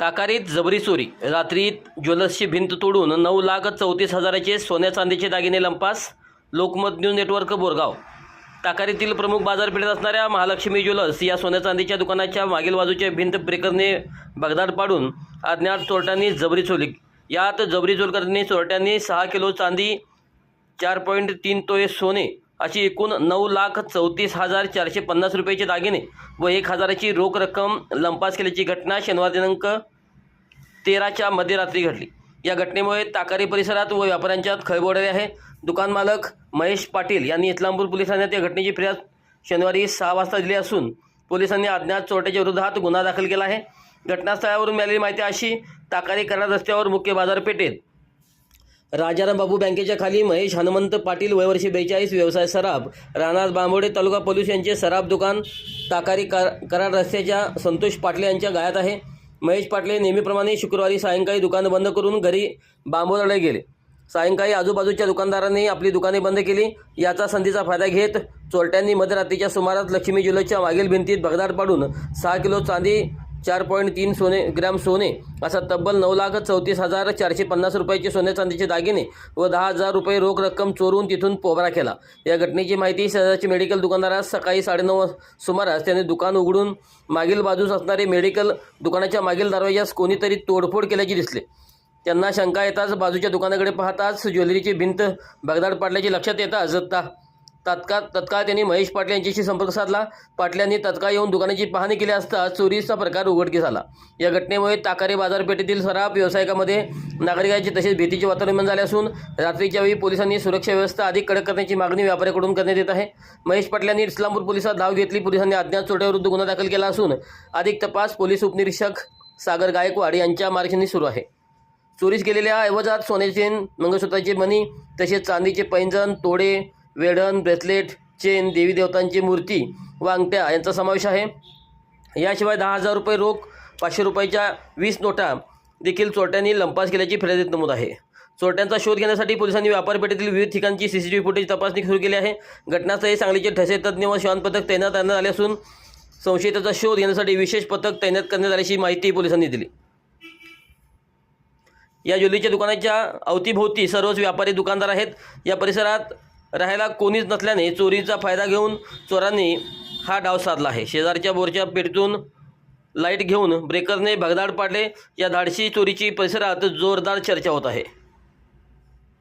ताकारीत जबरी चोरी. रात्रीत ज्वेलर्सची भिंत तोडून नऊ लाख चौतीस हजाराचे सोन्या चांदीचे दागिने लंपास लोकमत न्यूज नेटवर्क बोरगाव. ताकारीतील प्रमुख बाजारपेठेत असणाऱ्या महालक्ष्मी ज्वेलर्स या सोन्या चांदीच्या दुकानाच्या मागील बाजूच्या भिंत ब्रेकरने भगदाड पाडून अज्ञात चोरट्यांनी जबरी चोरली. यात जबरी चोरट्यांनी चोरट्यांनी सहा किलो चांदी चार पॉईंट तीन तोळे सोने अशी एकूण नऊ लाख चौतीस हजार चारशे पन्नास रुपयाचे दागिने व एक हजाराची रोख रक्कम लंपास केल्याची घटना शनिवार दिनांक तेराच्या मध्यरात्री घडली. या घटनेमुळे ताकारी परिसरात व व्यापाऱ्यांच्यात खळबळले आहे. दुकान मालक महेश पाटील यांनी इस्लामपूर पोलीस ठाण्यात या घटनेची फिर्याद शनिवारी सहा वाजता दिली असून पोलिसांनी अज्ञात चोरट्याच्या विरोधात गुन्हा दाखल केला आहे. घटनास्थळावरून मिळालेली माहिती अशी ताकारी कराड रस्त्यावर मुख्य बाजारपेठेत राजाराम बाबू बँकेच्या खाली महेश हनुमंत पाटील वयवर्षी बेचाळीस व्यवसाय सराफ राहणार बांबोडे तालुका पोलीस यांचे सराफ दुकान ताकारी कर कराड रस्त्याच्या संतोष पाटले यांच्या गायात आहे. महेश पाटले नेहमीप्रमाणे शुक्रवारी सायंकाळी दुकान बंद करून घरी बांबोदळे गेले. सायंकाळी आजूबाजूच्या दुकानदारांनी आपली दुकाने बंद केली. याचा संधीचा फायदा घेत चोरट्यांनी मध्यरात्रीच्या सुमारास लक्ष्मी ज्वेलर्सच्या मागील भिंतीत भगदाड पाडून सहा किलो चांदी चार पॉईंट तीन सोने ग्रॅम सोने असा तब्बल नऊ लाख चौतीस हजार चारशे पन्नास रुपयाचे सोने चांदीचे दागिने व दहा हजार रुपये रोख रक्कम चोरून तिथून पोबरा केला. या घटनेची माहिती सदरचे मेडिकल दुकानदारास सकाळी साडेनऊ सुमारास त्यांनी दुकान उघडून मागील बाजूस असणारे मेडिकल दुकानाच्या मागील दरवाजास कोणीतरी तोडफोड केल्याचे दिसले. त्यांना शंका येताच बाजूच्या दुकानाकडे पाहताच ज्वेलरीची भिंत भगदाड पाडल्याचे लक्षात येताच ता तात्काळ तत्काळ त्यांनी महेश पाटील यांच्याशी संपर्क साधला. पाटलांनी तत्काळ येऊन दुकानाची पाहणी केली असता चोरीचा प्रकार उघडकीस आला. या घटनेमुळे ताकारे बाजारपेठेतील सराफ व्यावसायिकामध्ये नागरिकांची तसेच भीतीचे वातावरण झाले असून रात्रीच्या वेळी पोलिसांनी सुरक्षा व्यवस्था अधिक कडक करण्याची मागणी व्यापाऱ्याकडून करण्यात येत आहे. महेश पाटलांनी इस्लामपूर पोलिसात धाव घेतली. पोलिसांनी अज्ञात चोट्याविरुद्ध गुन्हा दाखल केला असून अधिक तपास पोलीस उपनिरीक्षक सागर गायकवाड यांच्या मार्गदर्शनाने सुरू आहे. चोरीस केलेल्या ऐवजात सोन्याचे मंगळसूत्राचे मणी तसेच चांदीचे पैंजण तोडे वेढण ब्रेसलेट चेन देवी देवतांची मूर्ती व अंगठ्या यांचा समावेश आहे. याशिवाय दहा हजार रुपये रोख पाचशे रुपयाच्या वीस नोटा देखील चोरट्यांनी लंपास केल्याची फिर्यादीत नमूद आहे. चोरट्यांचा शोध घेण्यासाठी पोलिसांनी व्यापारपेठेतील विविध ठिकाणची C C T V footage तपासणी सुरू केली आहे. घटनास्थळी सांगलीचे ठसे तज्ज्ञ व श्वान पथक तैनात करण्यात आले असून संशयिताचा शोध घेण्यासाठी विशेष पथक तैनात करण्यात आल्याची माहिती पोलिसांनी दिली. या ज्वेलरीच्या दुकानाच्या अवतीभोवती सर्वच व्यापारी दुकानदार आहेत. या परिसरात राहायला कोणीच नसल्याने चोरीचा फायदा घेऊन चोरांनी हा डाव साधला आहे. शेजारच्या बोरच्या पेटीतून लाइट घेऊन ब्रेकरने भगदाड पाडले. या धाडशी चोरीची परिसरात जोरदार चर्चा होत आहे.